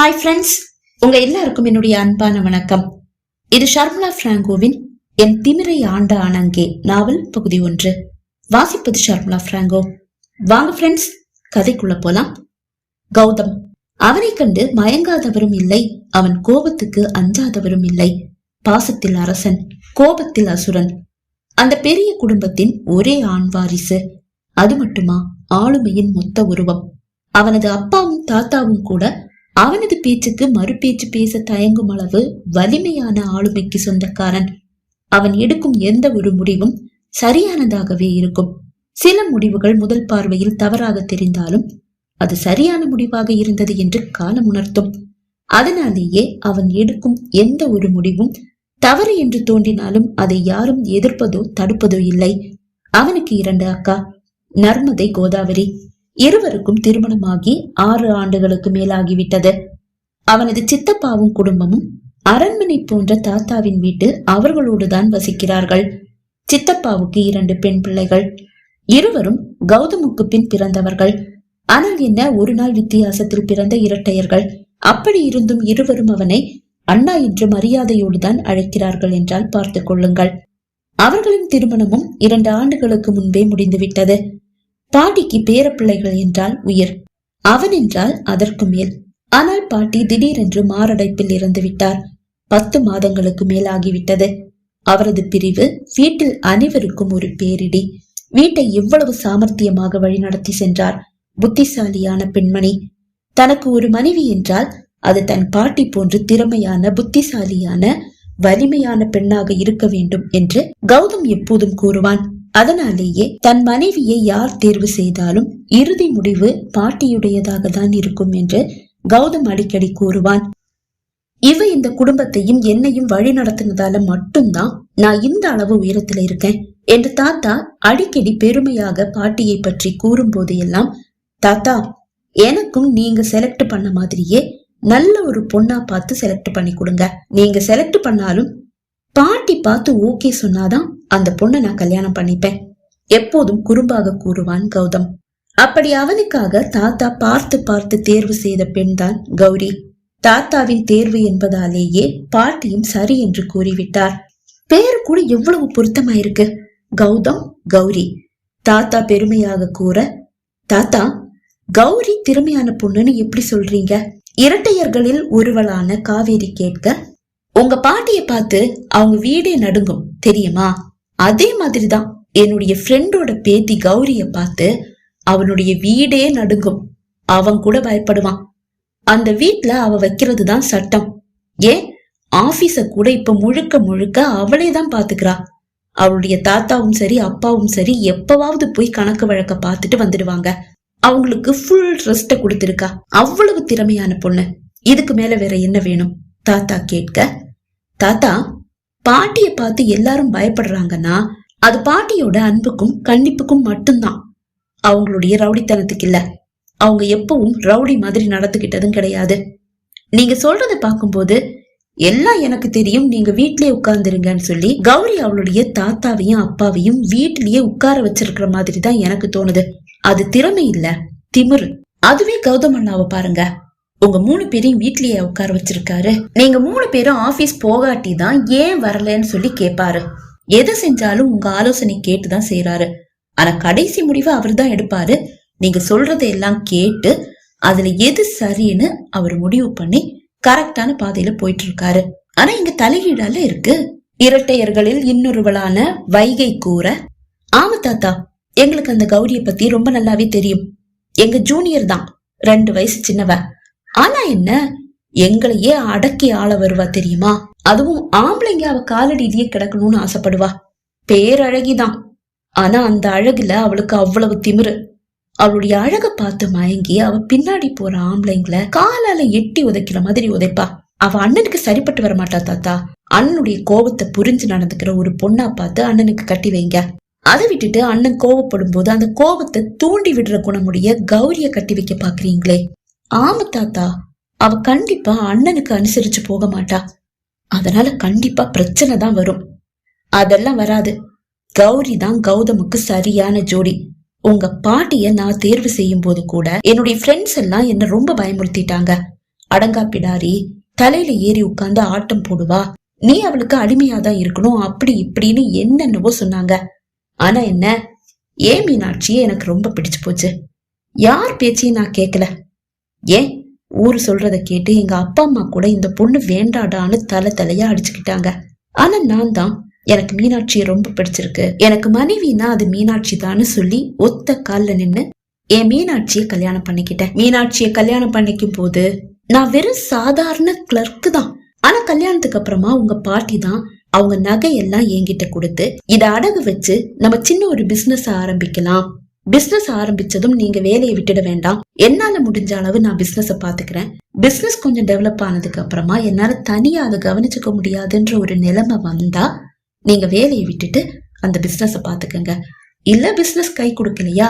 Hi friends உங்க எல்லாருக்கும் என்னுடைய அன்பான வணக்கம். இது ஷர்மலா பிராங்கோவின் என் திமிரை ஆண்ட ஆனங்கே நாவல் பகுதி ஒன்று. வாசிப்பது ஷர்மலா பிராங்கோ. வாங்க ஃப்ரெண்ட்ஸ் கதைக்குள்ள போலாம். கௌதம். அவனை கண்டு மயங்காதவரும் இல்லை. அவன் கோபத்துக்கு அஞ்சாதவரும் இல்லை. பாசத்தில் அரசன் கோபத்தில் அசுரன். அந்த பெரிய குடும்பத்தின் ஒரே ஆண் வாரிசு. அது மட்டுமா ஆளுமையின் மொத்த உருவம். அவனது அப்பாவும் தாத்தாவும் கூட அவனது பேச்சுக்கு மறுபேச்சு பேச தயங்கும் அளவு வலிமையான ஆளுமைக்கு சொந்தக்காரன். அவன் எடுக்கும் எந்த ஒரு முடிவும் சரியானதாகவே இருக்கும். சில முடிவுகள் முதல் பார்வையில் தவறாக தெரிந்தாலும் அது சரியான முடிவாக இருந்தது என்று காலம் உணர்த்தும். அதனாலேயே அவன் எடுக்கும் எந்த ஒரு முடிவும் தவறு என்று தோன்றினாலும் அதை யாரும் எதிர்ப்பதோ தடுப்பதோ இல்லை. அவனுக்கு இரண்டு அக்கா நர்மதை கோதாவரி. இருவருக்கும் திருமணமாகி ஆறு ஆண்டுகளுக்கு மேலாகிவிட்டது. அவனது சித்தப்பாவும் குடும்பமும் அரண்மனை போன்ற தாத்தாவின் வீட்டில் அவர்களோடுதான் வசிக்கிறார்கள். சித்தப்பாவுக்கு இரண்டு பெண் பிள்ளைகள். இருவரும் கௌதமுக்கு பின் பிறந்தவர்கள். ஆனால் என்ன ஒரு நாள் வித்தியாசத்தில் பிறந்த இரட்டையர்கள். அப்படி இருந்தும் இருவரும் அவனை அண்ணா என்று மரியாதையோடுதான் அழைக்கிறார்கள் என்றால் பார்த்துக் கொள்ளுங்கள். அவர்களின் திருமணமும் இரண்டு ஆண்டுகளுக்கு முன்பே முடிந்துவிட்டது. பாட்டிக்கு பேரப்பிள்ளைகள் என்றால் உயிர். அவன் என்றால் அதற்கு மேல். ஆனால் பாட்டி திடீரென்று மாரடைப்பில் இறந்து விட்டார். பத்து மாதங்களுக்கு மேலாகிவிட்டது. அவரது பிரிவு வீட்டில் அனைவருக்கும் ஒரு பேரிடி. வீட்டை எவ்வளவு சாமர்த்தியமாக வழிநடத்தி சென்றார். புத்திசாலியான பெண்மணி. தனக்கு ஒரு மனைவி என்றால் அது தன் பாட்டி போன்று திறமையான புத்திசாலியான வலிமையான பெண்ணாக இருக்க வேண்டும் என்று கௌதம் எப்போதும் கூறுவான். அதனாலேயே தன் மனைவியை யார் தேர்வு செய்தாலும் இறுதி முடிவு பாட்டியுடையதாக தான் இருக்கும் என்று கௌதம் அடிக்கடி கூறுவான். இவ இந்த குடும்பத்தையும் என்னையும் வழி நடத்தினதால மட்டும்தான் நான் இந்த அளவு உயரத்துல இருக்கேன் என்று தாத்தா அடிக்கடி பெருமையாக பாட்டியை பற்றி கூறும் போதையெல்லாம் தாத்தா எனக்கும் நீங்க செலக்ட் பண்ண மாதிரியே நல்ல ஒரு பொண்ணா பார்த்து செலக்ட் பண்ணி கொடுங்க. நீங்க செலக்ட் பண்ணாலும் பாட்டி பார்த்து ஓகே சொன்னாதான் அந்த பொண்ணை நான் கல்யாணம் பண்ணிப்பேன். எப்போதும் குறும்பாக கூறுவான் கௌதம். அப்படி அவனுக்காக தாத்தா பார்த்து பார்த்து தேர்வு செய்த பெண்தான் கௌரி. தாத்தாவின் தேர்வு என்பதாலேயே பாட்டியும் சரி என்று கூறிவிட்டார். பேர் கூட எவ்வளவு பொருத்தமாயிருக்கு. கௌதம் கௌரி. தாத்தா பெருமையாக கூற தாத்தா கௌரி திறமையான பொண்ணுன்னு எப்படி சொல்றீங்க? இரட்டையர்களில் ஒருவளான காவேரி கேட்க உங்க பாட்டிய பார்த்து அவங்க வீடே நடுங்கும் தெரியுமா? அதே மாதிரிதான் என்னுடைய ஃப்ரெண்டோட பேத்தி கௌரிய பார்த்து அவனுடைய வீடே நடுங்கும். அவன் கூட பயப்படுவான். அந்த வீட்ல அவ வைக்கிறது தான் சட்டம். ஏன் ஆபீஸ கூட இப்ப முழுக்க முழுக்க அவளே தான் பாத்துக்கிறா. அவளுடைய தாத்தாவும் சரி அப்பாவும் சரி எப்பவாவது போய் கணக்கு வழக்க பார்த்துட்டு வந்துடுவாங்க. அவங்களுக்கு ஃபுல் ரெஸ்ட கொடுத்திருக்கா. அவ்வளவு திறமையான பொண்ணு. இதுக்கு மேல வேற என்ன வேணும்? தாத்தா கேட்க. தாத்தா பாட்டிய பார்த்து எல்லாரும் பயப்படுறாங்கன்னா அது பாட்டியோட அன்புக்கும் கண்டிப்புக்கும் மட்டும்தான். அவங்களுடைய ரவுடித்தனத்துக்கு இல்ல. அவங்க எப்பவும் ரவுடி மாதிரி நடந்துகிட்டதும் கிடையாது. நீங்க சொல்றத பார்க்கும்போது எல்லாம் எனக்கு தெரியும் நீங்க வீட்லயே உட்கார்ந்துருங்கன்னு சொல்லி கௌரி அவளுடைய தாத்தாவையும் அப்பாவையும் வீட்டிலேயே உட்கார வச்சிருக்கிற மாதிரி தான் எனக்கு தோணுது. அது திறமை இல்ல திமிரு. அதுவே கௌதம் அண்ணாவை பாருங்க. உங்க மூணு பேரையும் வீட்லயே உட்கார வச்சிருக்காரு. நீங்க மூணு பேரும் ஆபீஸ் போகாட்டி தான் ஏன் வரலன்னு சொல்லி கேட்பாரு எது செஞ்சாலும் உங்க ஆலோசனை கேட்டுதான் செய்யறாரு ஆனா கடைசி முடிவை அவர் தான் எடுப்பாரு. நீங்க சொல்றதை எல்லாம் கேட்டு அதுல எது சரின்னு அவர் முடிவு பண்ணி கரெக்டான பாதையில போயிட்டு இருக்காரு ஆனா இங்க தலையீடால இருக்கு. இரட்டையர்களில் இன்னொருவளான வைகை கூற ஆமா தாத்தா எங்களுக்கு அந்த கௌரிய பத்தி ரொம்ப நல்லாவே தெரியும். எங்க ஜூனியர் தான். ரெண்டு வயசு சின்னவ. ஆனா என்ன? எங்களையே அடக்கி ஆள வருவா தெரியுமா? அதுவும் ஆம்பளைங்க அவ காலடியிலேயே கிடக்கணும்னு ஆசைப்படுவா. பேரழகிதான் ஆனா அந்த அழகுல அவளுக்கு அவ்வளவு திமிரு. அவளுடைய அழக பார்த்து மயங்கி அவ பின்னாடி போற ஆம்பளைங்களை காலால எட்டி உதைக்கிற மாதிரி உதைப்பா. அவ அண்ணனுக்கு சரிப்பட்டு வர மாட்டா தாத்தா. அண்ணனுடைய கோபத்தை புரிஞ்சு நடந்துக்கிற ஒரு பொண்ணா பார்த்து அண்ணனுக்கு கட்டி வைங்க. அதை விட்டுட்டு அண்ணன் கோவப்படும் போது அந்த கோபத்தை தூண்டி விடுற குணமுடைய கௌரிய கட்டி வைக்க பாக்குறீங்களே. ஆமா தாத்தா. அவ கண்டிப்பா அண்ணனுக்கு அனுசரிச்சு போக மாட்டா. அதனால கண்டிப்பா பிரச்சனை தான் வரும். அதெல்லாம் வராது. கௌரி தான் கௌதமுக்கு சரியான ஜோடி. உங்க பாட்டிய நான் தேர்வு செய்யும் போது கூட என்னுடைய ஃப்ரெண்ட்ஸ் எல்லாம் என்ன ரொம்ப பயமுறுத்திட்டாங்க. அடங்கா பிடாரி தலையில ஏறி உட்கார்ந்து ஆட்டம் போடுவா. நீ அவளுக்கு அடிமையாதான் இருக்கணும் அப்படி இப்படின்னு என்னென்னவோ சொன்னாங்க. ஆனா என்ன? ஏன் மீனாட்சி எனக்கு ரொம்ப பிடிச்சு போச்சு. யார் பேச்சையும் நான் கேட்கல ஏன் ஊர் சொல்றத கேட்டு எங்க அப்பா அம்மா கூட இந்த பொண்ணு வேண்டாடான்னு தலை தலையா அடிச்சுக்கிட்டாங்க. ஆனா நான் தான். எனக்கு மீனாட்சியை ரொம்ப பிடிச்சிருக்கு. எனக்கு மனைவினா அது மீனாட்சி தான்னு சொல்லி ஒத்த கால்ல நின்னு என் மீனாட்சியை கல்யாணம் பண்ணிக்கிட்டேன். மீனாட்சியை கல்யாணம் பண்ணிக்கும் போது நான் வெறும் சாதாரண கிளர்க்கு தான். ஆனா கல்யாணத்துக்கு அப்புறமா உங்க பாட்டி தான் அவங்க நகையெல்லாம் என்கிட்ட கொடுத்து இதை அடகு வச்சு நம்ம சின்ன ஒரு பிசினஸ் ஆரம்பிக்கலாம். பிசினஸ் ஆரம்பிச்சதும் நீங்க வேலையை விட்டுட வேண்டாம். என்னால முடிஞ்ச அளவு நான் பிசினஸ பாத்துக்கிறேன். பிசினஸ் கொஞ்சம் டெவலப் ஆனதுக்கு அப்புறமா என்னால தனியா அதை கவனிச்சுக்க முடியாதுன்ற ஒரு நிலைமை வந்தா நீங்க வேலையை விட்டுட்டு அந்த பிசினஸ பாத்துக்கங்க. இல்ல பிசினஸ் கை கொடுக்கலையா?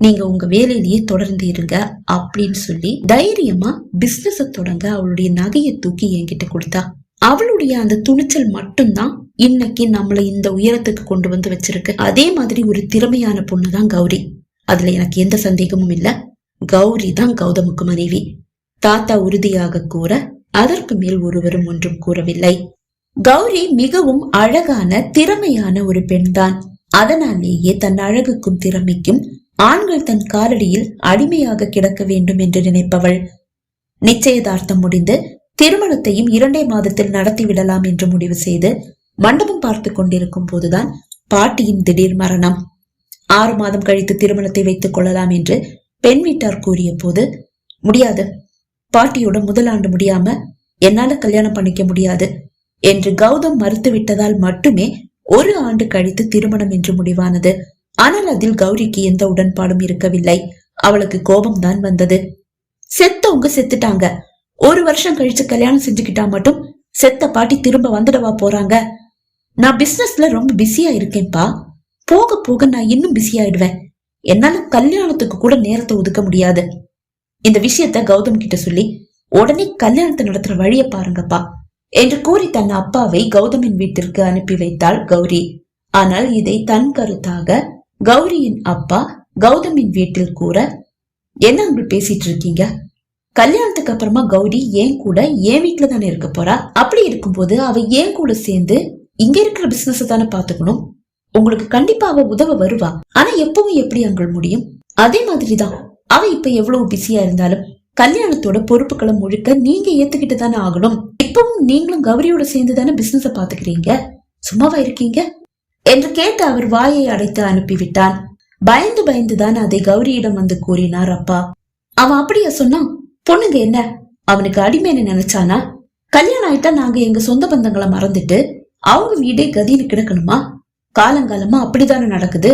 நீங்க உங்க வேலையிலேயே தொடர்ந்து இருங்க அப்படின்னு சொல்லி தைரியமா பிசினஸ தொடங்க அவளுடைய நகையை தூக்கி என்கிட்ட கொடுத்தா. அவளுடைய அந்த துணிச்சல் மட்டும்தான் இன்னைக்கு நம்மளை இந்த உயரத்துக்கு கொண்டு வந்து வச்சிருக்கு. அதே மாதிரி ஒரு திறமையான பொண்ணுதான் கௌரி. அதுல எனக்கு எந்த சந்தேகமும் இல்ல. கௌரி தான் கௌதமுக்கு மனைவி. தாத்தா உறுதியாக கூற அதற்கு மேல் ஒருவரும் ஒன்றும் கூறவில்லை. கௌரி மிகவும் அழகான திறமையான ஒரு பெண்தான். அதனாலேயே தன் அழகுக்கும் திறமைக்கும் ஆண்கள் தன் காலடியில் அடிமையாக கிடக்க வேண்டும் என்று நினைப்பவள். நிச்சயதார்த்தம் முடிந்து திருமணத்தையும் இரண்டே மாதத்தில் நடத்திவிடலாம் என்று முடிவு செய்து மண்டபம் பார்த்து கொண்டிருக்கும் போதுதான் பாட்டியின் திடீர் மரணம். ஆறு மாதம் கழித்து திருமணத்தை வைத்துக் கொள்ளலாம் என்று பெண் வீட்டார் கூறிய போது முடியாது. பாட்டியோட முதல் ஆண்டு முடியாம என்னால கல்யாணம் பண்ணிக்க முடியாது என்று கௌதம் மறுத்துவிட்டதால் மட்டுமே ஒரு ஆண்டு கழித்து திருமணம் என்று முடிவானது. ஆனால் அதில் கௌரிக்கு எந்த உடன்பாடும் இருக்கவில்லை. அவளுக்கு கோபம்தான் வந்தது. செத்தவங்க செத்துட்டாங்க. ஒரு வருஷம் கழிச்சு கல்யாணம் செஞ்சுக்கிட்டா மட்டும் செத்த பாட்டி திரும்ப வந்துடவா போறாங்க? நான் பிசினஸ்ல ரொம்ப பிஸியா இருக்கேன்பா போக போக நான் இன்னும் பிஸி ஆயிடுவேன். என்னால கல்யாணத்துக்கு கூட நேரத்தை ஒதுக்க முடியாது. இந்த விஷயத்த கௌதம் கிட்ட சொல்லி உடனே கல்யாணத்தை நடத்துற வழிய பாருங்கப்பா என்று கூறி தன் அப்பாவை கௌதமின் வீட்டிற்கு அனுப்பி வைத்தாள் கௌரி. ஆனால் இதை தன் கருத்தாக கௌரியின் அப்பா கௌதமின் வீட்டில் கூற என்ன அங்கு பேசிட்டு இருக்கீங்க? கல்யாணத்துக்கு அப்புறமா கௌரி ஏன் கூட என் வீட்டுல தானே இருக்க போறா? அப்படி இருக்கும்போது அவ ஏன் கூட சேர்ந்து இங்க இருக்கிற பிசினஸ் தானே பாத்துக்கணும்? உங்களுக்கு கண்டிப்பா அவ உதவ வருவா. ஆனா எப்பவும் எப்படி அங்கள் முடியும்? அதே மாதிரிதான். அவ இப்ப எவ்வளவு பிஸியா இருந்தாலும் கல்யாணத்தோட பொறுப்புகளை முழுக்க நீங்க ஏத்துக்கிட்டு தானே ஆகணும். இப்பவும் நீங்களும் கௌரியோட சேர்ந்து தானே பிசினஸ பாத்துக்கிறீங்க? சும்மாவா இருக்கீங்க? என்று கேட்டு அவர் வாயை அடைத்து அனுப்பிவிட்டான். பயந்து பயந்துதான் அதை கௌரியிடம் வந்து கூறினார் அப்பா. அவன் அப்படியா சொன்னான் பொண்ணுங்க என்ன? அவனுக்கு அடிமைன்னு நினைச்சானா? கல்யாணம் ஆயிட்டா நாங்க எங்க சொந்த பந்தங்களை மறந்துட்டு அவங்க வீடே கதின்னு கிடக்கணுமா? காலங்காலமா அப்படித்தானே நடக்குது.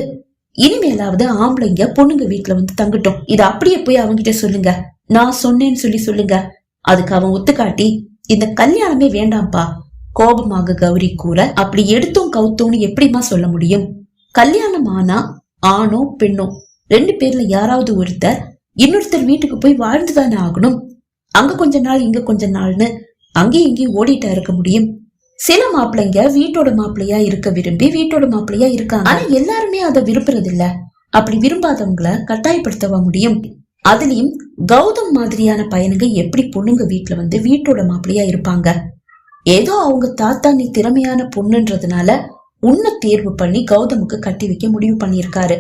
இனிமேலாவது ஆம்பளைங்க பொண்ணுங்க வீட்டுல வந்து தங்கட்டும். இது அப்படியே போய் அவங்கிட்ட சொல்லுங்க. நான் சொன்னேன்னு சொல்லி சொல்லுங்க. அதுக்கு அவன் ஒத்துக்காட்டி இந்த கல்யாணமே வேண்டாம்ப்பா. கோபமாக கௌரி கூற அப்படி எடுத்தோம் கவுத்தோம்னு எப்படிமா சொல்ல முடியும்? கல்யாணம் ஆனா ஆணோ பெண்ணோ ரெண்டு பேர்ல யாராவது ஒருத்தர் இன்னொருத்தர் வீட்டுக்கு போய் வாழ்ந்துதானே ஆகணும்? அங்க கொஞ்ச நாள் இங்க கொஞ்ச நாள்னு அங்கேயும் இங்கேயும் ஓடிட்டா இருக்க முடியும். சில மாப்பிள்ளைங்க வீட்டோட மாப்பிள்ளையா இருக்க விரும்பி வீட்டோட மாப்பிள்ளையா இருக்காங்க. ஆனா எல்லாருமே அதை விரும்புறது இல்ல அப்படி விரும்பாதவங்கள கட்டாயப்படுத்தவா முடியும். அதுலயும் கௌதம் மாதிரியான பையனுங்க எப்படி பொண்ணுங்க வீட்டுல வந்து வீட்டோட மாப்பிள்ளையா இருப்பாங்க? ஏதோ அவங்க தாத்தா நீ திறமையான பொண்ணுன்றதுனால உன்னை தேர்வு பண்ணி கௌதமுக்கு கட்டி வைக்க முடிவு பண்ணியிருக்காரு.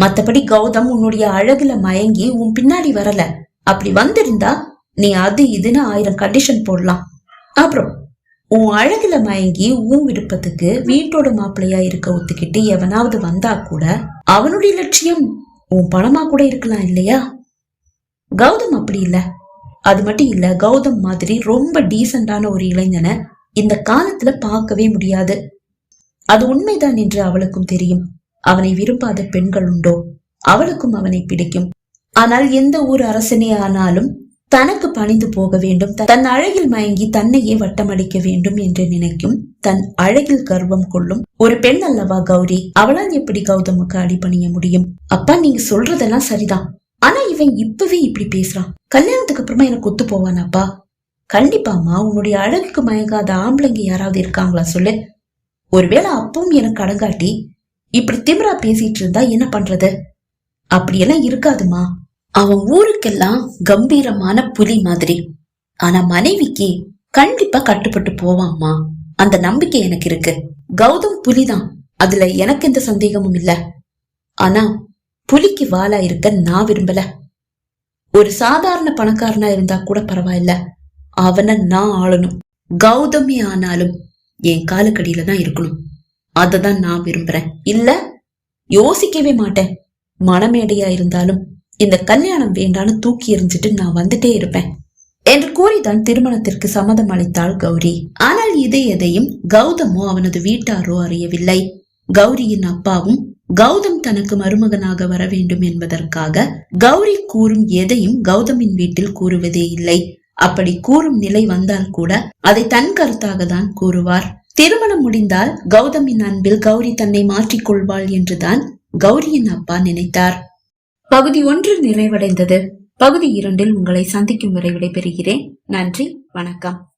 மத்தபடி கௌதம் உன்னுடைய அழகுல மயங்கி உன் பின்னாடி வரல. அப்படி வந்திருந்தா நீ அது இதுன்னு ஆயிரம் கண்டிஷன் போடலாம். அப்புறம் உன் அழகுல மயங்கி உன் விருப்பத்துக்கு வீட்டோட மாப்பிள்ளையா இருக்க ஒத்துக்கிட்டு எவனாவது வந்தா கூட அவனுடைய லட்சியம் உன் பணமா கூட இருக்கலாம் இல்லையா? கௌதம் அப்படி இல்ல. அது மட்டும் இல்ல கௌதம் மாதிரி ரொம்ப டீசென்டான ஒரு இளைஞனை இந்த காலத்துல பார்க்கவே முடியாது. அது உண்மைதான் என்று அவளுக்கும் தெரியும். அவனை விரும்பாத பெண்கள் உண்டோ? அவளுக்கும் அவனை பிடிக்கும். ஆனால் எந்த ஊர் அரசனே ஆனாலும் தனக்கு பணிந்து போக வேண்டும். தன் அழகில் மயங்கி தன்னையே வட்டமடிக்க வேண்டும் என்று நினைக்கும் தன் அழகில் கர்வம் கொள்ளும் ஒரு பெண் அல்லவா கௌரி? அவளால் எப்படி கௌதமுக்கு அடிபணிய முடியும்? அப்பா நீங்க சொல்றதெல்லாம் சரிதான். ஆனா இவன் இப்பவே இப்படி பேசுறான். கல்யாணத்துக்கு அப்புறமா எனக்கு ஒத்து போவானாப்பா கண்டிப்பாமா உன்னுடைய அழகுக்கு மயங்காத ஆம்பளைங்க யாராவது இருக்காங்களா சொல்லு. ஒருவேளை அப்பவும் எனக்கு அடங்காட்டி இப்படி திமிரா பேசிட்டு இருந்தா என்ன பண்றது? அப்படியெல்லாம் இருக்காதுமா. அவன் ஊருக்கெல்லாம் கம்பீரமான புலி மாதிரி. ஆனா மனைவிக்கு கண்டிப்பா கட்டுப்பட்டு போவாம்மா. அந்த நம்பிக்கை எனக்கு இருக்கு. கௌதம் புலிதான். அதுல எனக்கு எந்த சந்தேகமும் இல்ல. ஆனா புலிக்கு வாழா இருக்க நான் விரும்பல. ஒரு சாதாரண பணக்காரனா இருந்தா கூட பரவாயில்ல. அவனை நான் ஆளணும். கௌதமி ஆனாலும் என் காலுக்கடியில தான் இருக்கணும். அதை தான் நான் விரும்புறேன். இல்ல யோசிக்கவே மாட்டேன். மனமேடையா இருந்தாலும் இந்த கல்யாணம் வேண்டான்னு தூக்கி எறிஞ்சிட்டு நான் வந்துட்டே இருப்பேன். என்று கூறிதான் திருமணத்திற்கு சம்மதம் அளித்தாள் கௌரி. ஆனால் இதை எதையும் கௌதமோ அவனது வீட்டாரோ அறியவில்லை. கௌரியின் அப்பாவும் கௌதம் தனக்கு மருமகனாக வர வேண்டும் என்பதற்காக கௌரி கூறும் எதையும் கௌதமின் வீட்டில் கூறுவதே இல்லை. அப்படி கூறும் நிலை வந்தால் கூட அதை தன் கருத்தாக தான் கூறுவார். திருமணம் முடிந்தால் கௌதமின் அன்பில் கௌரி தன்னை மாற்றிக் கொள்வாள் என்றுதான் கௌரியின் அப்பா நினைத்தார். பகுதி ஒன்று நிறைவடைந்தது. பகுதி இரண்டில் உங்களை சந்திக்கும் வரை விடைபெறுகிறேன். நன்றி வணக்கம்.